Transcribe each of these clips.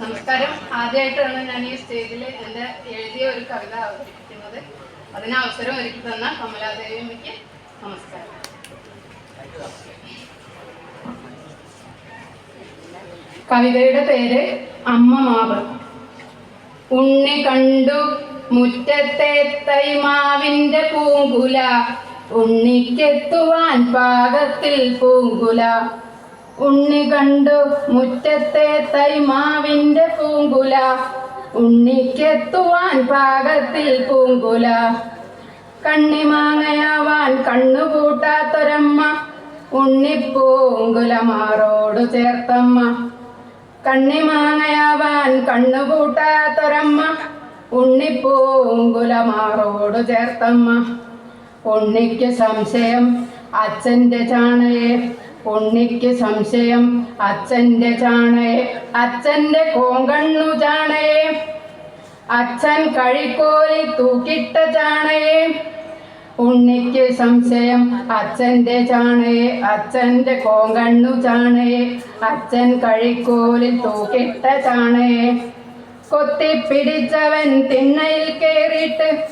നമസ്കാരം. ആദ്യമായിട്ടാണ് ഞാൻ ഈ സ്റ്റേജിൽ എന്റെ എഴുതിയ ഒരു കവിത അവതരിപ്പിക്കുന്നത്. അതിന് അവസരം ഒരുക്കി തന്ന കമലാദേവിക്ക് നമസ്കാരം. കവിതയുടെ പേര് അമ്മ മാവ് ഉണ്ണി കണ്ടു മുറ്റത്തെ തൈമാവിന്റെ പൂങ്കുല. ഉണ്ണിക്കെത്തുവാൻ പാകത്തിൽ പൂങ്കുല. ഉണ്ണി കണ്ടു മുറ്റത്തെ തൈമാവിന്റെ പൂങ്കുല. ഉണ്ണിക്കെത്തുവാൻ പാകത്തിൽ പൂങ്കുല. കണ്ണിമാങ്ങയാവാൻ കണ്ണുകൂട്ടാത്തൊരമ്മ. ഉണ്ണിപ്പൂങ്കുല മാറോടു ചേർത്തമ്മ. കണ്ണിമാങ്ങയാവാൻ കണ്ണുകൂട്ടാത്തൊരമ്മ. ഉണ്ണിപ്പൂങ്കുല മാറോടു ചേർത്തമ്മ. ഉണ്ണിക്ക് സംശയം അച്ഛന്റെ ചാണയെ ഉണ്ണിക്ക് സംശയം അച്ഛന്റെ ചാണയെ അച്ഛന്റെ കോങ്കണ്ണു ചാണയെ. അച്ഛൻ കഴിക്കോലി തൂക്കിട്ട ചാണയെ. ഉണ്ണിക്ക് സംശയം അച്ഛന്റെ ചാണയെ അച്ഛന്റെ കോങ്കണ്ണു ചാണയെ. അച്ഛൻ കഴിക്കോലിൽ തൂക്കിട്ട ചാണയെ. കൊത്തിപ്പിടിച്ചവൻ തിണ്ണയിൽ കേറിയിട്ട്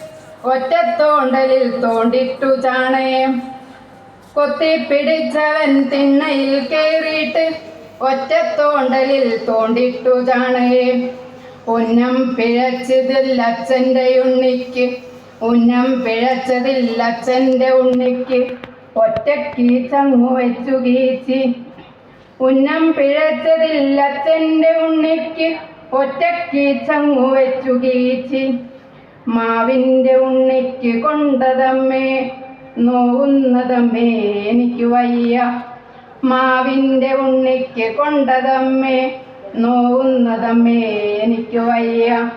ഒറ്റത്തോണ്ടലിൽ തോണ്ടിട്ടു ചാണയെ. കൊത്തിപ്പിടിച്ചവൻ തിണ്ണയിൽ കേറിയിട്ട് ഒറ്റത്തോണ്ടലിൽ തോണ്ടിട്ടു ചാണയെ ഉന്നം പിഴച്ചതിൽ അച്ഛന്റെ ഉണ്ണിക്ക് ഉന്നം പിഴച്ചതിൽ അച്ഛന്റെ ഉണ്ണിക്ക് ഒറ്റക്കീ ചങ്ങു വെച്ചു കീച്ചി. ഉന്നം പിഴച്ചതിൽ അച്ഛന്റെ ഉണ്ണിക്ക് ഒറ്റക്കീ വെച്ചു കീച്ചി. മാവിന്റെ ഉണ്ണിക്ക് കൊണ്ടതമ്മേ നോവുന്നതമ്മേ എനിക്ക് വയ്യ. മാവിന്റെ ഉണ്ണിക്ക് കൊണ്ടതമ്മേ നോവുന്നതമ്മേ എനിക്ക് വയ്യ.